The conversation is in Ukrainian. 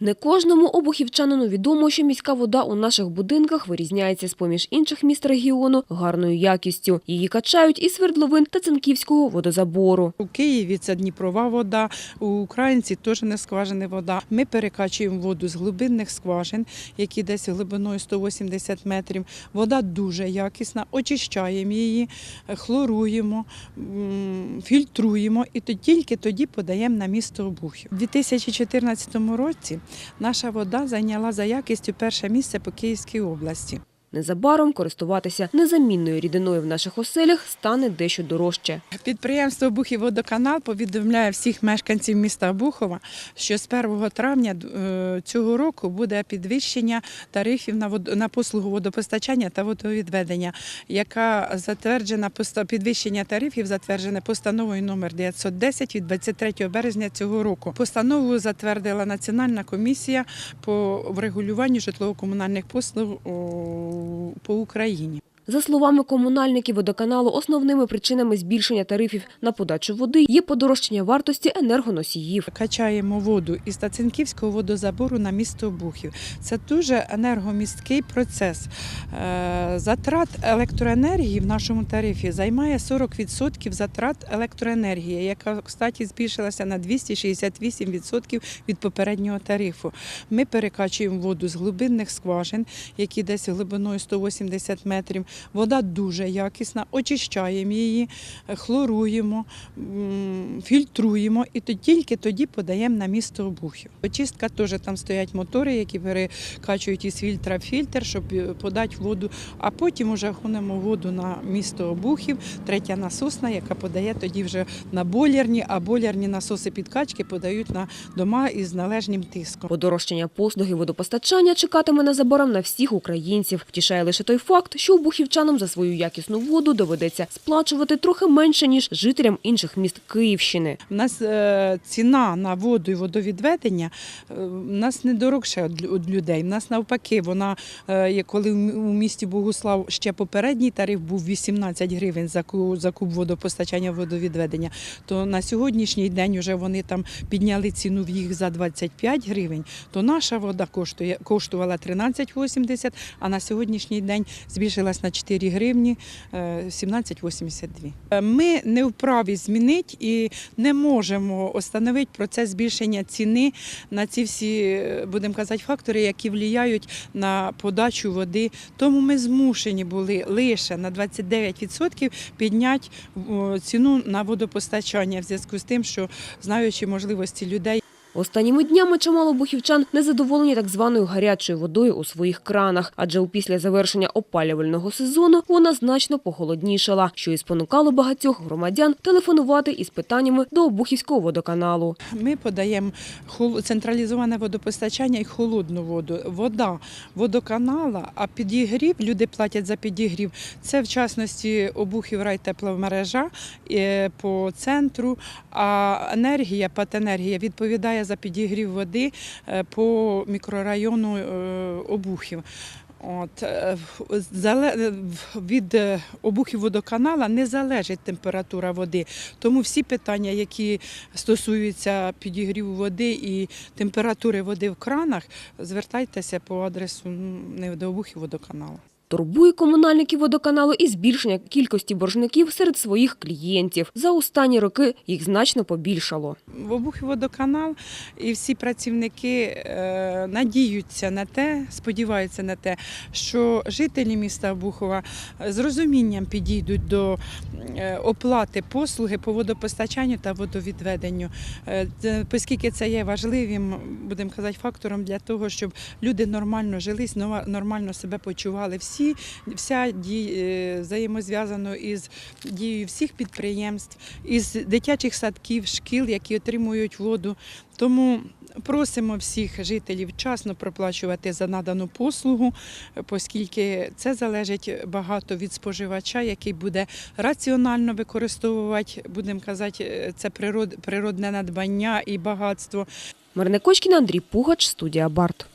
Не кожному обухівчанину відомо, що міська вода у наших будинках вирізняється з-поміж інших міст регіону гарною якістю. Її качають із свердловин та цинківського водозабору. У Києві це Дніпрова вода, у Українці теж не скважини вода. Ми перекачуємо воду з глибинних скважин, які десь глибиною 180 метрів. Вода дуже якісна, очищаємо її, хлоруємо, фільтруємо і тільки тоді подаємо на місто обухів. У 2014 році наша вода зайняла за якістю перше місце по Київській області. Незабаром користуватися незамінною рідиною в наших оселях стане дещо дорожче. Підприємство «Бухівводоканал» повідомляє всіх мешканців міста Бухова, що з 1 травня е, цього року буде підвищення тарифів на послугу водопостачання та водовідведення, яка затверджена підвищення тарифів затверджене постановою номер 910 від 23 березня цього року. Постанову затвердила Національна комісія по врегулюванню житлово-комунальних послуг по Україні. За словами комунальників водоканалу, основними причинами збільшення тарифів на подачу води є подорожчання вартості енергоносіїв. Качаємо воду із Тацинківського водозабору на місто Бухів. Це дуже енергомісткий процес. Е, Затрат електроенергії в нашому тарифі займає 40% затрат електроенергії, яка, кстати, збільшилася на 268% від попереднього тарифу. Ми перекачуємо воду з глибинних скважин, які десь глибиною 180 метрів. Вода дуже якісна, очищаємо її, хлоруємо, фільтруємо і тільки тоді подаємо на місто обухів. Очистка теж там стоять мотори, які перекачують із фільтра в фільтр, щоб е, подати воду. А потім вже гонимо воду на місто обухів, третя насосна, яка подає тоді вже на бойлерні, а бойлерні насоси підкачки подають на дома із належним тиском. Подорожчання послуги водопостачання чекатиме незабаром на всіх українців. Втішає лише той факт, що обухівчанам за свою якісну воду доведеться сплачувати трохи менше, ніж жителям інших міст Київщини. У нас е, ціна на воду і водовідведення е, у нас не дорогша від людей. У нас навпаки, вона е, коли у місті Богуслав ще попередній тариф був 18 гривень за куб водопостачання водовідведення, то на сьогоднішній день вже вони там підняли ціну в їх за 25 гривень. То наша вода коштує коштувала 13,80, а на сьогоднішній день збільшилась на 4 гривні е, 17,82. Е, Ми не вправі змінити і не можемо остановити процес збільшення ціни на ці всі, е, будемо казати, фактори, які впливають на подачу води. Тому ми змушені були лише на 29% підняти ціну на водопостачання в зв'язку з тим, що знаючи можливості людей. Останніми днями чимало бухівчан незадоволені так званою гарячою водою у своїх кранах, адже після завершення опалювального сезону вона значно похолоднішала, що і спонукало багатьох громадян телефонувати із питаннями до Обухівського водоканалу. Ми подаємо централізоване водопостачання і холодну воду. Вода водоканала, а підігрів, люди платять за підігрів. Це в частності обухів райтепломережа е, по центру, а енергія, патенергія відповідає за підігрів води е, по мікрорайону е, обухів. От, е, від обухів водоканала не залежить температура води. Тому всі питання, які стосуються підігріву води і температури води в кранах, звертайтеся по адресу ну, не до обухів водоканалу. Турбує комунальників водоканалу і збільшення кількості боржників серед своїх клієнтів. За останні роки їх значно побільшало. В обухів водоканал і всі працівники е, надіються на те, сподіваються на те, що жителі міста Обухова з розумінням підійдуть до е, оплати послуги по водопостачанню та водовідведенню, Е, оскільки це є важливим, будемо казати, фактором для того, щоб люди нормально жились, нормально себе почували. Всі вся дій е, із дією всіх підприємств, із дитячих садків, шкіл, які отримують воду. Тому просимо всіх жителів вчасно проплачувати за надану послугу, оскільки це залежить багато від споживача, який буде раціонально використовувати, будемо казати, це природ, природне надбання і багатство. Марина Кочкіна, Андрій Пугач, студія Барт.